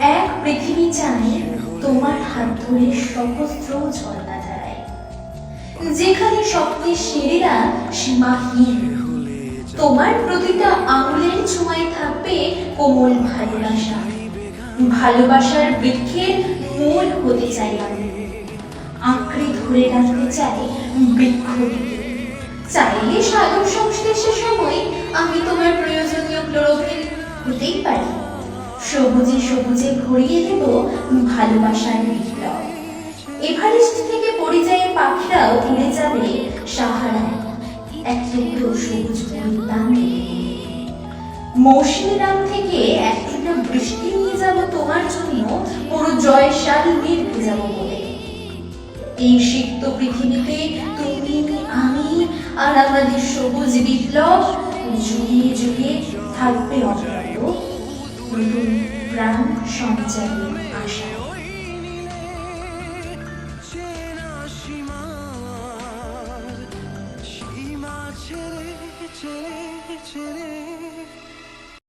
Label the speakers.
Speaker 1: এক পৃথিবী চায় তোমার হাত ধরে সহস্র ঝর্ণা ধারায় যেখানে স্বপ্নের সিঁড়িরা সীমাহীন। তোমার প্রতিটা আঙুলের ছোঁয়ায় থাকবে কোমল ভালোবাসা। ভালোবাসার বৃক্ষের মূল হতে চাই আমি। আঁকড়ে ধরে রাখতে চাই বৃক্ষটিকে। চাইলে সাধন সংশ্লেষের সময় আমি তোমার প্রয়োজনীয় ক্লোরোফিল হতেই পারি। সবুজে সবুজে ভরিয়ে দেব ভালোবাসার বিপ্লব এভারেস্ট থেকে পরিযায়ী পাখিরাও উড়ে যাবে সাহারায়। এক টুকরো সবুজ থেকে এক টুকরো বৃষ্টি নিয়ে যাব তোমার জন্য, পুরো জয়শাল নীল ভেজাবো বলে। এই সিক্ত পৃথিবীতে তুমি, আমি আর আমাদের সবুজ বিপ্লব যুগে যুগে থাকবে অব্যাহত নতুন প্রাণ সঞ্চারে আশা।
Speaker 2: ছেড়ে ছেড়ে